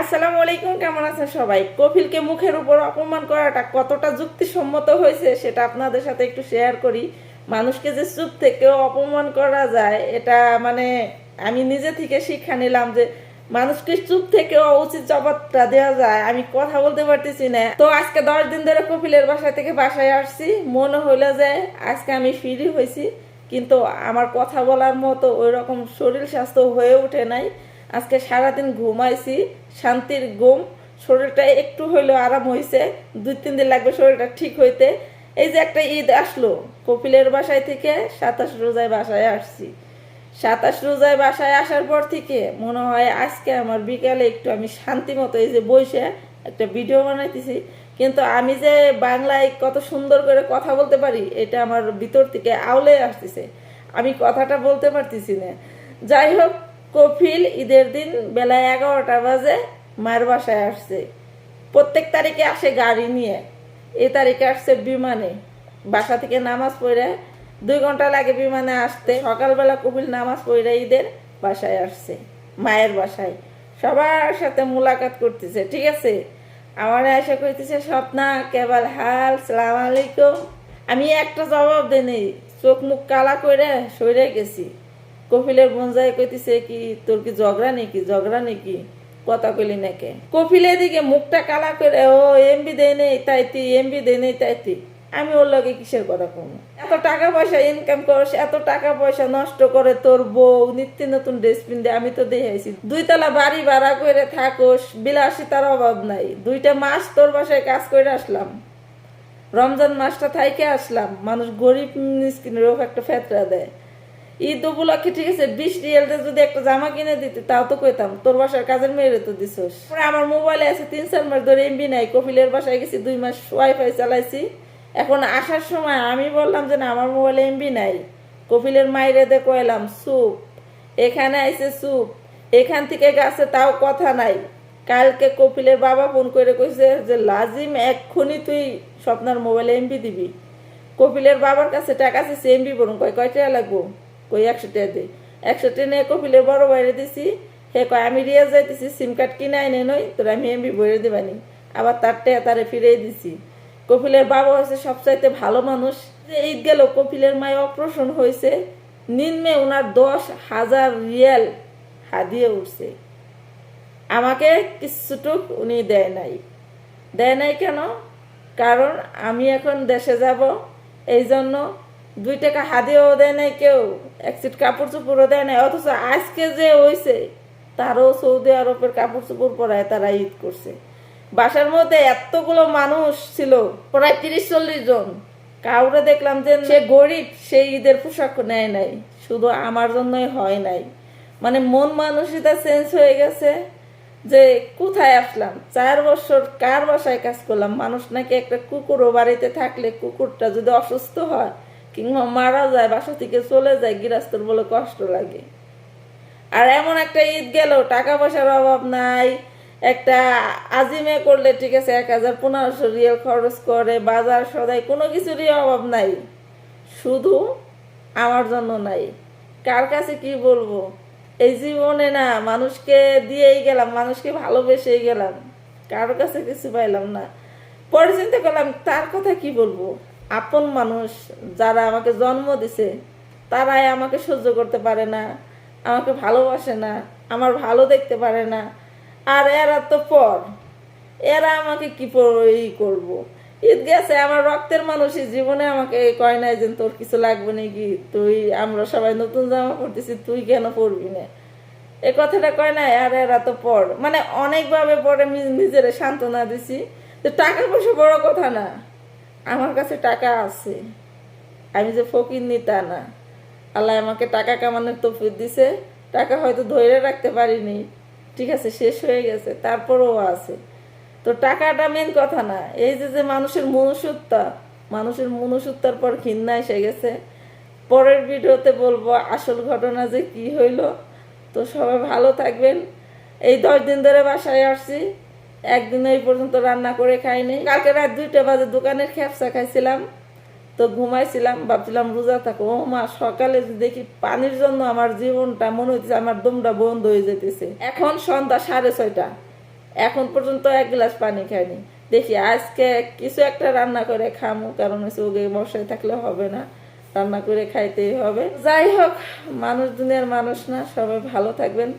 আসসালামু আলাইকুম, কেমন আছেন সবাই? কপিলকে মুখের উপর অপমান করাটা কতটা যুক্তিসম্মত হয়েছে সেটা আপনাদের সাথে একটু শেয়ার করি। মানুষকে যে চুপ থেকেও অপমান করা যায়, এটা মানে আমি নিজে থেকে শিক্ষা নিলাম যে মানুষকে চুপ থেকেও উচিত জবাবটা দেওয়া যায়। আমি কথা বলতে পারতেছি না। তো আজকে দশ দিন ধরে কপিলের বাসা থেকে বাসায় আসছি। মনে হইল যে আজকে আমি ফ্রি হয়েছি, কিন্তু আমার কথা বলার মতো ওই রকম শরীর স্বাস্থ্য হয়ে ওঠে নাই। আজকে সারাদিন ঘুমাইছি, শান্তির ঘুম, শরীরটা একটু হইলেও আরাম হয়েছে দুই, তিন দিন লাগবে শরীরটা ঠিক হইতে। এই যে একটা ঈদ আসলো, কপিলের বাসায় থেকে সাতাশ রোজায় বাসায় আসছি। সাতাশ রোজায় বাসায় আসার পর থেকে মনে হয় আজকে আমার বিকালে একটু আমি শান্তি মতো এই যে বসে একটা ভিডিও বানাইতেছি। কিন্তু আমি যে বাংলায় কত সুন্দর করে কথা বলতে পারি, এটা আমার ভিতর থেকে আউলে আসতেছে। আমি কথাটা বলতে পারতেছি না। যাই হোক কপিল ঈদের দিন বেলা এগারোটা বাজে মায়ের বাসায় আসছে। প্রত্যেক তারিখে আসে গাড়ি নিয়ে। এই তারিখে আসছে বিমানে। বাসা থেকে নামাজ পড়ে দুই ঘণ্টা লাগে বিমানে আসতে। সকালবেলা কপিল নামাজ পড়ে ঈদের বাসায় আসছে, মায়ের বাসায়। সবার সাথে মোলাকাত করতেছে, ঠিক আছে? আমার এসে করতেছে স্বপ্না, কেবল হাল, সালাম আলাইকুম। আমি একটা জবাব দেই নেই, চোখ মুখ কালা করে সরে গেছি। কপিলের বঞ্জায় কইতেছে কি, তোর কি ঝগড়া নাকি? ঝগড়া নাকি? কথা কইলি নাকি কপিলের দিকে মুখটা কালা করে, ও, এমবি দেয় নেই তাইতি, এমবি দেয় নেই তাইতি। আমি ওর লগে কিসের কথা কম? এত টাকা পয়সা ইনকাম করস এত টাকা পয়সা নষ্ট করে, তোর বউ নিত্য নতুন ড্রেস পিনতে আমি তো দেখেছি দুইতলা বাড়ি ভাড়া করে থাকোস, বিলাসিতার অভাব নাই। দুইটা মাস তোর বাসায় কাজ করে আসলাম। রমজান মাসটা থাইকে আসলাম। মানুষ গরিব মিসকিনেরও একটা ফেতরা দেয়। ঈদ উপলক্ষে, ঠিক আছে বিশ রিয়েলতে যদি একটা জামা কিনে দিতে, তাও তো কইতাম, তোর বাসার কাজের মেয়েরে তো দিছস। আমার মোবাইলে আছে, তিন, চার মাস ধরে এমবি নাই, কপিলের বাসায় গেছি, দুই মাস ওয়াইফাই চালাইছি। এখন আসার সময় আমি বললাম যে, না, আমার মোবাইলে এমবি নাই। কপিলের মাইরে দে কইলাম, সুপ, এখানে আইছে সুপ, এখান থেকে গেছে, তাও কথা নাই। কালকে কপিলের বাবা ফোন করে কইছে যে, লাজিম, এক্ষুনি তুই স্বপ্নার মোবাইলে এমবি দিবি। কপিলের বাবার কাছে টাকা আছে এমবি বলুন কয় কয় টাকা লাগবো? কই একশো টাকা দে। একশো টেনে কপিলের বড় বাইরে দিছি। হে কয়, আমি রিয়াজ যাইতেছি, সিম কার্ড কিনে আইনে নই, তোর আমি এমবি বইরে দিবানি। আবার তার টাকা তারে ফিরিয়ে দিছি। কপিলের বাবা হয়েছে সবচাইতে ভালো মানুষ। যে ঈদ গেল, কপিলের মায় অপারেশন হয়েছে নিম্নে ওনার দশ হাজার রিয়াল হাদিয়ে উঠছে। আমাকে কিছুটুক উনি দেয় নাই। দেয় নাই কেন? কারণ আমি এখন দেশে যাব। এই জন্য দুই টাকা হাদিয়েও দেয় নাই কেউ, এক সিট কাপড় চোপড়ও দেয় নাই, অথচ আজকে যে হয়েছে তারও সৌদি আরবের কাপড় চোপড় পরায় তারা ঈদ করছে। বাসার মধ্যে এতগুলো মানুষ ছিল, প্রায় তিরিশ চল্লিশ জন। কাউরে দেখলাম যে সে গরিব, সে ঈদের পোশাক নেয় নাই, শুধু আমার জন্যই হয় নাই। মানে মন মানসিকতা চেঞ্জ হয়ে গেছে যে কোথায় আসলাম, চার বছর কার বাসায় কাজ করলাম? মানুষ নাকি একটা কুকুরও বাড়িতে থাকলে কুকুরটা যদি অসুস্থ হয় কিংবা মারা যায়, বাসা থেকে চলে যায়, গৃহস্থর বলে কষ্ট লাগে। আর এমন একটা ঈদ গেল টাকা পয়সার অভাব নাই। একটা আজিমে করলে ঠিক আছে, এক হাজার পনেরোশো রিয়াল খরচ করে, বাজার সদাই, কোনো কিছুরই অভাব নাই। শুধু আমার জন্য নাই। কার কাছে কি বলব? এই জীবনে না, মানুষকে দিয়েই গেলাম, মানুষকে ভালোবেসেই গেলাম। কারও কাছে কিছু পাইলাম না। পরে চিন্তা করলাম, তার কথা কি বলব? আপন মানুষ যারা আমাকে জন্ম দিছে, তারাই আমাকে সহ্য করতে পারে না, আমাকে ভালোবাসে না, আমার ভালো দেখতে পারে না। আর এরা তো পর। এরা আমাকে কি ই করব? ঈদ গেছে, আমার রক্তের মানুষই জীবনে আমাকে কয় নাই যে তোর কিছু লাগবে নাকি তুই, আমরা সবাই নতুন জামা পরতেছি, তুই কেন পরবি না? এ কথাটা কয় নাই, আর এরা তো পর। মানে অনেকভাবে পরে নি- নিজেরে সান্ত্বনা দিছি তো টাকা পয়সা বড় কথা না। আমার কাছে টাকা আছে। আমি যে ফকির নি তা না। আল্লাহ আমাকে টাকা কামানোর তফিক দিছে। টাকা হয়তো ধরে রাখতে পারিনি। ঠিক আছে, শেষ হয়ে গেছে। তারপরেও আছে। তো টাকাটা মেন কথা না। এই যে যে মানুষের মনুষ্যত্বা, মানুষের মনুষ্যত্বার পর ঘৃণা এসে গেছে। পরের ভিডিওতে বলব আসল ঘটনা যে কি হইল। তো সবাই ভালো থাকবেন। এই দশ দিন ধরে বাসায় আসছি। একদিন এই পর্যন্ত রান্না করে খাইনি। কালকে রাত দুইটা বাজে দোকানের খেপসা খাইছিলাম, তো ঘুমাইছিলাম, ভাবছিলাম, রোজা থাকো। ও মা, সকালে দেখি পানির জন্য আমার জীবনটা মনে হচ্ছে আমার দমটা বন্ধ হয়ে যেতেছে এখন সন্ধ্যা সাড়ে ছয়টা। এখন পর্যন্ত এক গ্লাস পানি খাইনি। দেখি আজকে কিছু একটা রান্না করে খামু, কারণ হচ্ছে ওকে বসায় থাকলে হবে না। রান্না করে খাইতেই হবে। যাই হোক, মানুষ দুনিয়ার মানুষ না, সবাই ভালো থাকবেন।